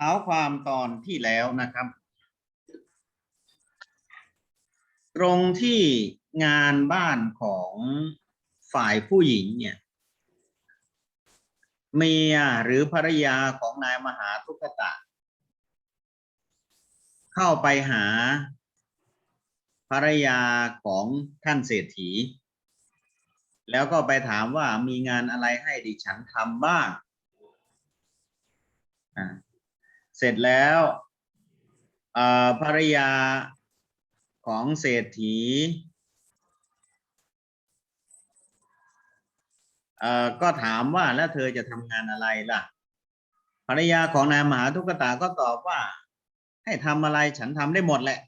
เท้าความตอนที่แล้วนะครับ ตรงที่งานบ้านของฝ่ายผู้หญิงเนี่ยเมียหรือภรรยาของนายมหาทุกตะ เข้าไปหาภรรยาของท่านเศรษฐี แล้วก็ไปถามว่ามีงานอะไรให้ดิฉันทำบ้างอ่า เสร็จแล้วภรรยาของเศรษฐีก็ถามว่าแล้วเธอจะทำงานอะไรล่ะ ภรรยาของนายมหาทุกตาก็ตอบว่า ให้ทำอะไรฉันทำได้หมดแหละ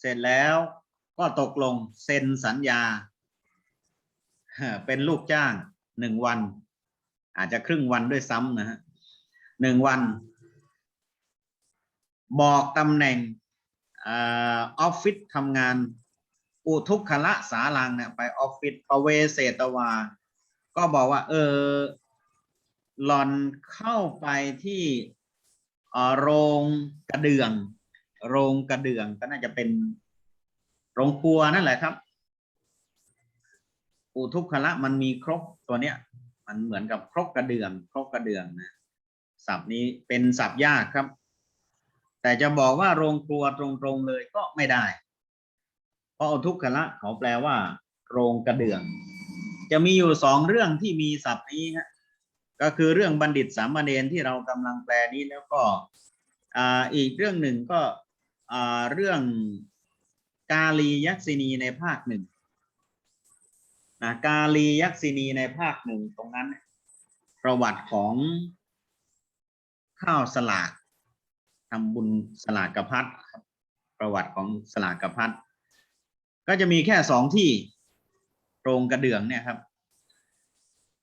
เสร็จแล้วก็ตกลงเซ็นสัญญา เป็นลูกจ้างหนึ่งวัน อาจจะครึ่งวันด้วยซ้ำนะฮะ หนึ่งวัน บอกตำแหน่งออฟฟิศทำงาน อุทุกขละสาลังเนี่ยไปออฟฟิศประเวเศตวา ก็บอกว่า เออหลอนเข้าไปที่โรงกระเดื่อง โรงกระเดื่องก็น่าจะเป็นโรงครัวนั่นแหละครับ อุทุกขละมันมีครกตัวเนี้ย มันเหมือนกับครกกระเดื่อง ครกกระเดื่องนะ ศัพท์นี้เป็นศัพท์ยากครับ แต่จะบอกว่าโรงครัวตรงๆเลยก็ไม่ได้ เพราะอุทุกขละเขาแปลว่า โรงกระเดื่อง จะมีอยู่สองเรื่องที่มีศัพท์นี้ฮะก็คือเรื่องบัณฑิตสามเณรที่เรากำลังแปลนี้แล้วก็อ,อีกเรื่องหนึ่งก็เรื่องกาลียักษินีในภาคหนึ่งนะกาลียักษินีในภาคหนึ่งตรงนั้น ประวัติของ ข้าวสลากทำบุญสลากกระพัดประวัติของสลากกระพัดก็จะมีแค่สองที่โรงกระเดื่องเนี่ยครับ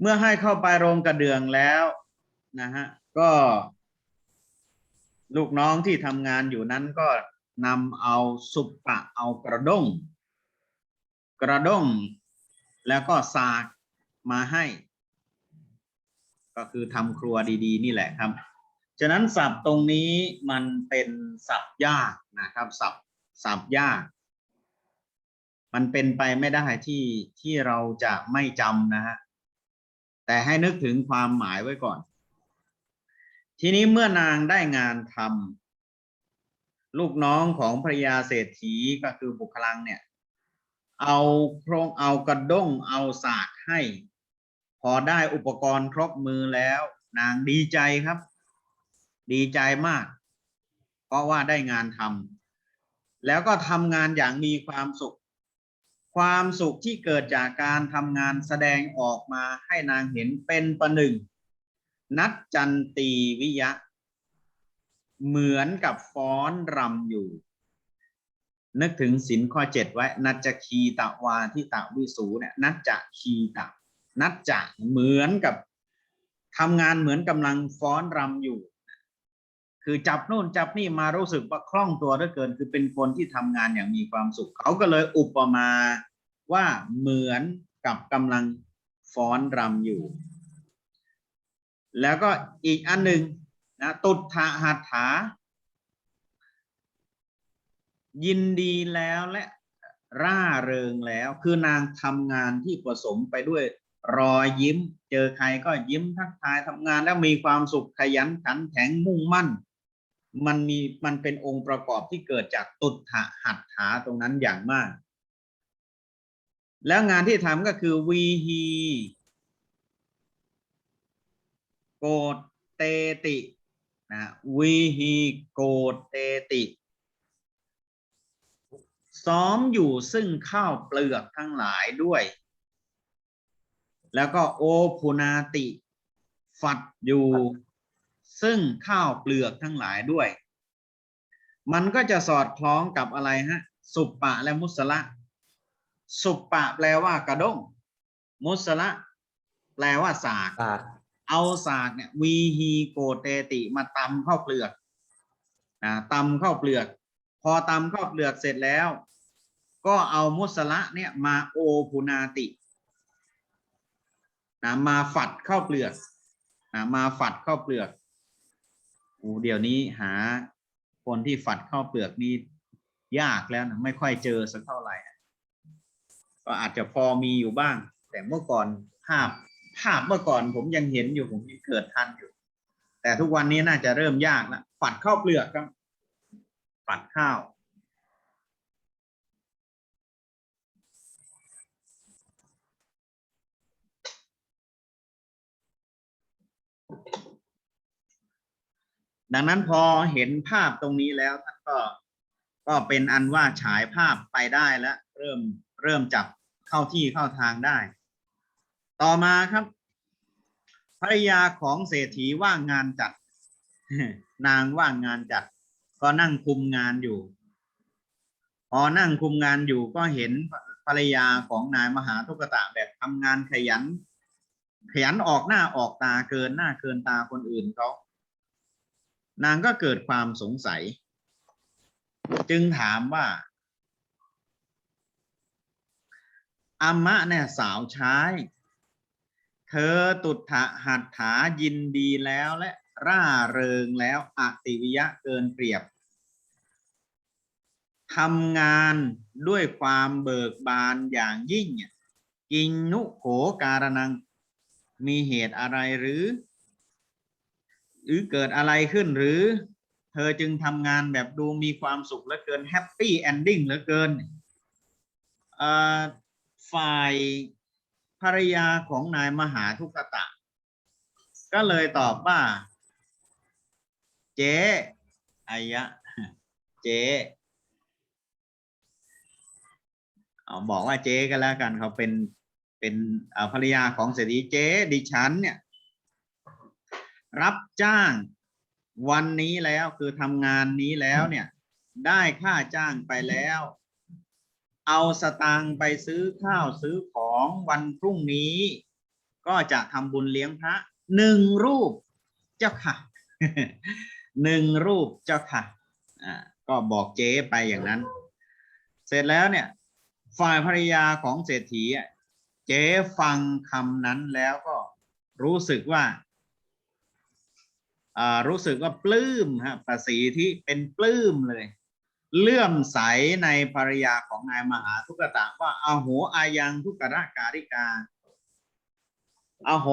เมื่อให้เข้าไปโรงกระเดื่องแล้วนะฮะก็ ลูกน้องที่ทำงานอยู่นั้นก็นำเอาสุปปะเอากระด้งกระด้งแล้วก็สากมาให้ ก็คือทำครัวดี ๆ นี่แหละครับ ฉะนั้นศัพท์ตรงนี้มันเป็นศัพท์ยากนะครับศัพท์ศัพท์ยาก มันเป็นไปไม่ได้ที่ที่เราจะไม่จำนะฮะแต่ให้นึกถึงความหมายไว้ก่อน ทีนี้เมื่อนางได้งานทำลูกน้องของภรรยาเศรษฐีก็คือบุคลังเนี่ย เอาโครงเอากระด้งเอาสากให้ พอได้อุปกรณ์ครบมือแล้ว นางดีใจครับ ดีใจมาก เพราะว่าได้งานทำแล้วก็ทำงานอย่างมีความสุข ความสุขที่เกิดจากการทำงานแสดงออกมาให้นางเห็นเป็นประหนึ่ง นัดจันตีวิยะ เหมือนกับฟ้อนรำอยู่ นึกถึงสินข้อเจ็ดไว้ นัจคีตะวาทิตะวิสูเนี่ยนัจจะคีตะนัจจะเหมือนกับทำงานเหมือนกำลังฟ้อนรำอยู่ คือจับโน่นจับนี่มารู้สึกว่าคล่องตัวเหลือเกิน คือเป็นคนที่ทำงานอย่างมีความสุข เขาก็เลยอุปมาว่าเหมือนกับกำลังฟ้อนรำอยู่ แล้วก็อีกอันหนึ่งนะตุถะหัตถา ยินดีแล้วและร่าเริงแล้ว คือนางทำงานที่ผสมไปด้วยรอยยิ้ม เจอใครก็ยิ้มทักทายทำงานแล้วมีความสุขขยันขันแข็งมุ่งมั่น มันมีมันเป็นองค์ประกอบที่เกิดจากตุถะหัตถาตรงนั้นอย่างมาก แล้วงานที่ทำก็คือวีฮีโกดเตตินะวีฮีโกดเตติ ซ้อมอยู่ซึ่งข้าวเปลือกทั้งหลายด้วย แล้วก็โอพุนาติ ฝัดอยู่ ซึ่งข้าวเปลือกทั้งหลายด้วย มันก็จะสอดคล้องกับอะไรฮะ สุปปะและมุสละ สุปปะแปลว่ากระด้ง มุสละ แปลว่าสากปากเอาสากเนี่ยวีฮีโกเตติมาตำข้าวเปลือกนะตำข้าวเปลือก พอตำข้าวเปลือกเสร็จแล้ว ก็เอามุสละเนี่ยมาโอพุนาตินะมาฝัดข้าวเปลือกนะมาฝัดข้าวเปลือก โอ้เดี๋ยวนี้หาคนที่ฝัดข้าวเปลือกนี่ยากแล้วนะไม่ค่อยเจอสักเท่าไหร่ก็อาจจะพอมีอยู่บ้าง แต่เมื่อก่อนภาพภาพเมื่อก่อนผมยังเห็นอยู่ผมยังเกิดทันอยู่ แต่ทุกวันนี้น่าจะเริ่มยากแล้วฝัดข้าวเปลือกครับ ฝัดข้าว ดังนั้นพอเห็นภาพตรงนี้แล้วท่านก็ก็เป็นอันว่าฉายภาพไปได้แล้วเริ่มเริ่มจับเข้าที่เข้าทางได้ ต่อมาครับ ภรรยาของเศรษฐีว่างงานจัด นางว่างงานจัด ก็นั่งคุมงานอยู่ พอนั่งคุมงานอยู่ก็เห็นภรรยาของนายมหาทุกตะแบบทำงานขยัน ขยันออกหน้าออกตาเกินหน้าเกินตาคนอื่นเขา นางก็เกิดความสงสัย จึงถามว่าอามะเนี่ยสาวใช้เธอตุถะหัตถายินดีแล้วและร่าเริงแล้วอติวิยะเกินเปรียบทำงานด้วยความเบิกบานอย่างยิ่งกินนุโขการนัง มีเหตุอะไรหรือ หรือเกิดอะไรขึ้นหรือ เธอจึงทำงานแบบดูมีความสุขเหลือเกินแฮปปี้แอนดิ้งเหลือเกินฝ่ายภรรยาของนายมหาทุกตะ ก็เลยตอบว่า เจ๊อายะ เจ๊เอาบอกว่าเจ๊ก็แล้วกันเขาเป็นเป็นภรรยาของเศรษฐีเจ๊ดิฉันเนี่ย รับจ้างวันนี้แล้วคือทำงานนี้แล้วเนี่ย ได้ค่าจ้างไปแล้ว เอาสตางค์ไปซื้อข้าวซื้อของวันพรุ่งนี้ ก็จะทำบุญเลี้ยงพระหนึ่งรูปเจ้าค่ะหนึ่งรูปเจ้าค่ะอ่าก็บอกเจ๊ไปอย่างนั้น เสร็จแล้วเนี่ย ฝ่ายภรรยาของเศรษฐีอะเจ๊ฟังคำนั้นแล้วก็รู้สึกว่าอ่า รู้สึกว่าปลื้มฮะประสีที่เป็นปลื้มเลย เลื่อมใสในภรรยาของนายมหาทุกตะว่าอาโหอายังทุกระการิกาอาโห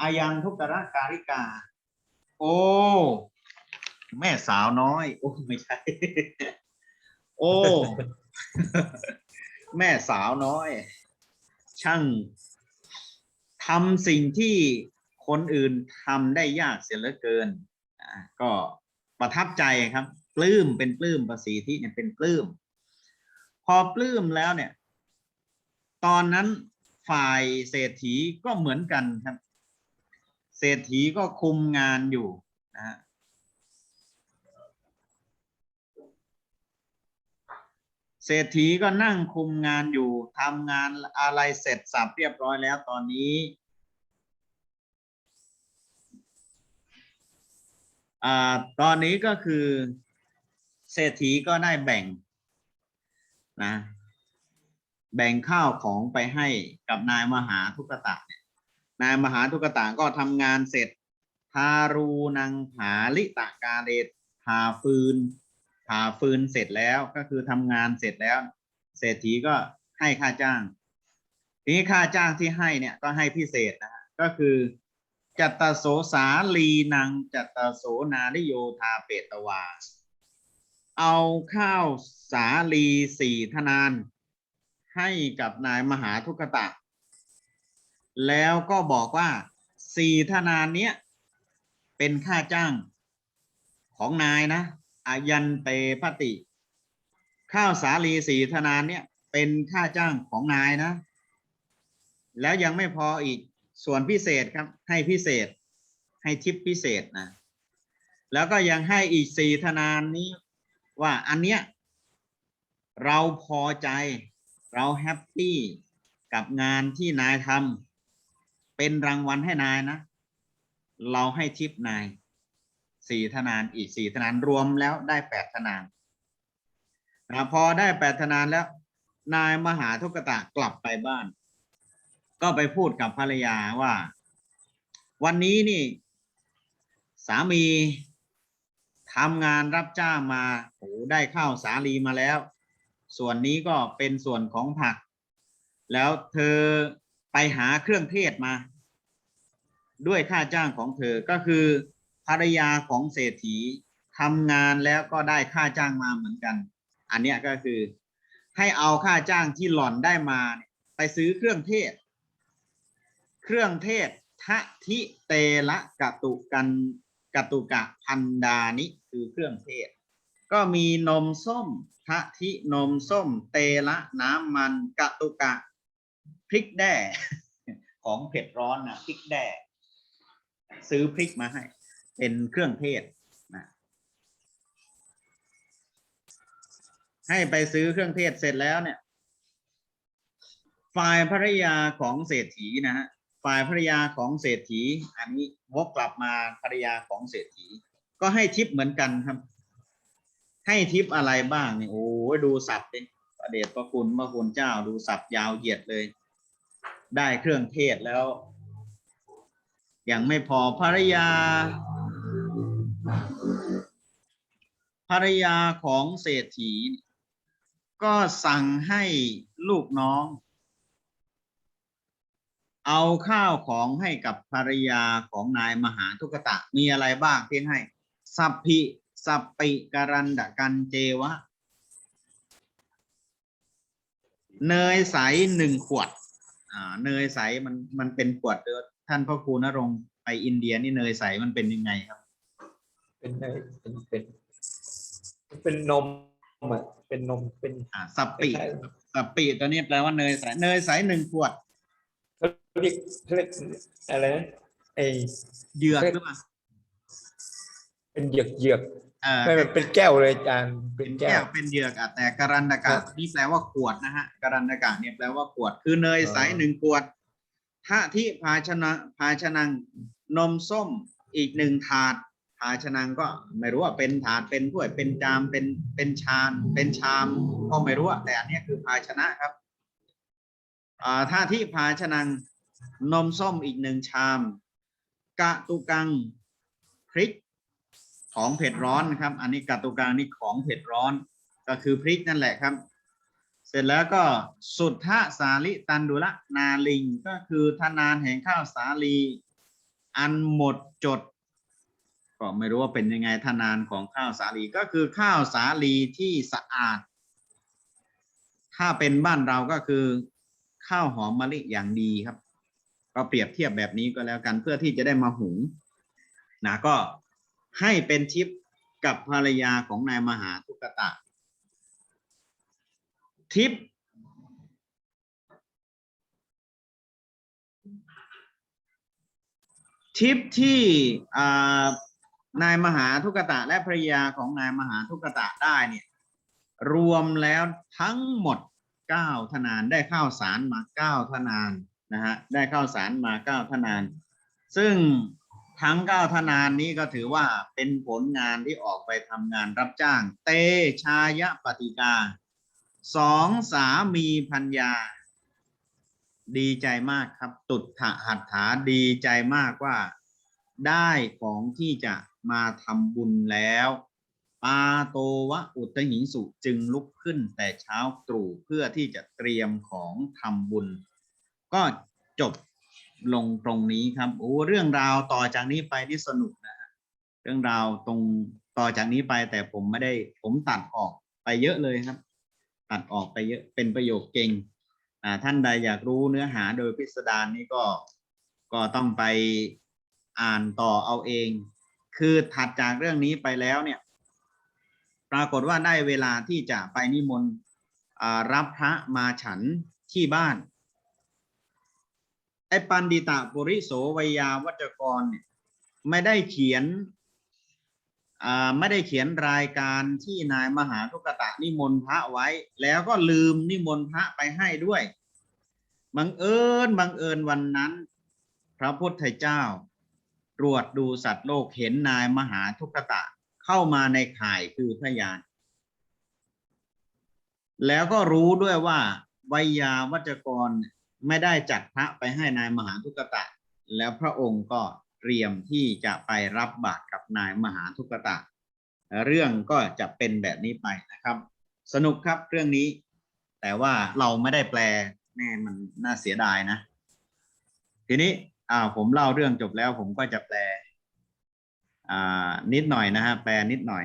อายังทุกระการิกา โอ้แม่สาวน้อย โอ้ไม่ใช่ โอ้แม่สาวน้อย ช่างทำสิ่งที่ คนอื่นทำได้ยากเสียเหลือเกินก็ประทับใจครับ ปลื้มเป็นปลื้มภาษีที่เนี่ยเป็นปลื้ม พอปลื้มแล้วเนี่ย ตอนนั้นฝ่ายเศรษฐีก็เหมือนกันครับ เศรษฐีก็คุมงานอยู่นะฮะเศรษฐีก็นั่งคุมงานอยู่ทำงานอะไรเสร็จสับเรียบร้อยแล้วตอนนี้ อ่าตอนนี้ก็คือเศรษฐีก็ได้แบ่งนะแบ่งข้าวของไปให้กับนายมหาทุกตะเนี่ยนายมหาทุกตะก็ทำงานเสร็จทารูนังหาลิตะกาเดชทาฟืนทาฟืนเสร็จแล้วก็คือทำงานเสร็จแล้ว เศรษฐีก็ให้ค่าจ้างทีนี้ค่าจ้างที่ให้เนี่ยก็ให้พิเศษนะก็คือ จัตตโสสาลีนังจัตตโสนาลิโยธาเปตวา เอาข้าวสาลีสี่ธนาน ให้กับนายมหาทุกตะ แล้วก็บอกว่าสี่ธนานเนี้ยเป็นค่าจ้างของนายนะอายันเตพติ ข้าวสาลีสี่ธนานเนี่ยเป็นค่าจ้างของนายนะ แล้วยังไม่พออีก ส่วนพิเศษครับ ให้พิเศษ ให้ทิปพิเศษนะ แล้วก็ยังให้อีกสี่ธนานนี้ว่าอันเนี้ยเราพอใจ เราแฮปปี้กับงานที่นายทำเป็นรางวัลให้นายนะ เราให้ทิปนายสี่ธนานอีกสี่ธนานรวมแล้วได้แปดธนานนะพอได้แปดธนานแล้ว นายมหาทุกตะกลับไปบ้าน ก็ไปพูดกับภรรยาว่า วันนี้นี่ สามีทำงานรับจ้างมาโอ้ได้ข้าวสาลีมาแล้ว ส่วนนี้ก็เป็นส่วนของผัก แล้วเธอไปหาเครื่องเทศมา ด้วยค่าจ้างของเธอก็คือภรรยาของเศรษฐีทำงานแล้วก็ได้ค่าจ้างมาเหมือนกัน อันนี้ก็คือ ให้เอาค่าจ้างที่หล่อนได้มา ไปซื้อเครื่องเทศ เครื่องเทศทะทิเตละกะตุกันกะตุกะพันดานิคือเครื่องเทศ ก็มีนมส้มทะทินมส้ม เตละน้ำมันกะตุกะพริกแด้ของเผ็ดร้อนนะพริกแด้ซื้อพริกมาให้ เป็นเครื่องเทศนะให้ไปซื้อเครื่องเทศเสร็จแล้วเนี่ย ฝ่ายภรรยาของเศรษฐีนะฮะ ฝ่ายภรรยาของเศรษฐี อันนี้วกกลับมาภรรยาของเศรษฐี ก็ให้ทิปเหมือนกันครับ ให้ทิปอะไรบ้างเนี่ยโอ้ดูสับดิประเดชพระคุณพระคุณเจ้าดูสับยาวเหยียดเลย ได้เครื่องเทศแล้ว ยังไม่พอภรรยา ภรรยาของเศรษฐี ก็สั่งให้ลูกน้อง เอาข้าวของให้กับภรรยาของนายมหาทุกตะมีอะไรบ้างที่ให้ สัพพิสัพปิการันดกันเจวะ เนยใสหนึ่งขวด อ่า เนยใสมันมันเป็นขวดเด้อท่านพ่อครูนรงค์ไปอินเดียนี่เนยใสมันเป็นยังไงครับ เป็นเนยเป็นเป็นเป็นนมอะเป็นนมเป็น อ่าสัพคปิล้ายสัพปิตัวนี้แปลว่าเนยใสเนยใสหนึ่งขวดๆ เขาเรียกเขาเรียกอะไรนะไอเหยือกหรือเปล่าเป็นเหยือกเหยือกเออไม่มันเป็นแก้วเลยอาจารย์เป็เป็นนแก้แก้วว เป็นเหยือกอะแต่การันดกะนี่แปลว่าขวดนะฮะการันดกะเนี่ยแปลว่าขวด คือเนยใสอ๋อหนึ่งขวดทะทิภาชนะภาชนังนมส้มอีกหนึ่งถาด ภาชนังก็ไม่รู้ว่าเป็นถาดเป็นถ้วยเป็นจามเป็นเป็นชามเป็นชามก็ไม่รู้อะแต่อันเนี้ยคือภาชนะครับอ่าท่าที่ภาชนัง นมส้มอีกหนึ่งชาม กะตุกังพริกของเผ็ดร้อนนะครับ อันนี้กะตุกังนี่ของเผ็ดร้อนก็คือพริกนั่นแหละครับ เสร็จแล้วก็สุทธสาลิตันดุละนาลิง ก็คือทนานแห่งข้าวสาลี อันหมดจด ก็ไม่รู้ว่าเป็นยังไงทนานของข้าวสาลีก็คือข้าวสาลีที่สะอาด ถ้าเป็นบ้านเราก็คือ ข้าวหอมมะลิอย่างดีครับ ก็เปรียบเทียบแบบนี้ก็แล้วกันเพื่อที่จะได้มาหุงนะก็ให้เป็นทิปกับภรรยาของนายมหาทุกตะ ทิปทิปที่นายมหาทุกตะและภรรยาของนายมหาทุกตะได้เนี่ยรวมแล้วทั้งหมดเก้าทนานได้ข้าวสารมาเก้าทนาน นะฮะได้ข้าวสารมาเก้าทนาน ซึ่งทั้งเก้าทนานนี้ก็ถือว่าเป็นผลงานที่ออกไปทำงานรับจ้าง เตชายปฏิกาสองสามีพัญญา ดีใจมากครับ ตุดถหัตถาดีใจมากว่า ได้ของที่จะมาทำบุญแล้วปาโตวะอุตหิงสุจึงลุกขึ้นแต่เช้าตรู่เพื่อที่จะเตรียมของทำบุญ ก็จบลงตรงนี้ครับโอ้เรื่องราวต่อจากนี้ไปที่สนุกนะฮะเรื่องราวตรงต่อจากนี้ไปแต่ผมไม่ได้ผมตัดออกไปเยอะเลยครับ ตัดออกไปเยอะเป็นประโยคเก่งอ่าท่านใดอยากรู้เนื้อหาโดยพิสดารนี้ก็ก็ต้องไปอ่านต่อเอาเอง คือถัดจากเรื่องนี้ไปแล้วเนี่ย ปรากฏว่าได้เวลาที่จะไปนิมนต์รับพระมาฉันที่บ้าน ไอ้ปันดิตะปุริโสวยาวัจกรเนี่ยไม่ได้เขียนไม่ได้เขียนรายการที่นายมหาทุกตะนิมนต์พระไว้ แล้วก็ลืมนิมนต์พระไปให้ด้วยบังเอิญบังเอิญวันนั้น พระพุทธเจ้า ตรวจดูสัตว์โลกเห็นนายมหาทุกตะเข้ามาในข่ายคือพยานแล้วก็รู้ด้วยว่าวิยาวัจกร ไม่ได้จัดพระไปให้นายมหาทุกตะ แล้วพระองค์ก็เตรียมที่จะไปรับบาตรกับนายมหาทุกตะ เรื่องก็จะเป็นแบบนี้ไปนะครับ สนุกครับเรื่องนี้ แต่ว่าเราไม่ได้แปลแน่มันน่าเสียดายนะ ทีนี้อ่าผมเล่าเรื่องจบแล้วผมก็จะแปลอ่านิดหน่อยนะฮะแปลนิดหน่อย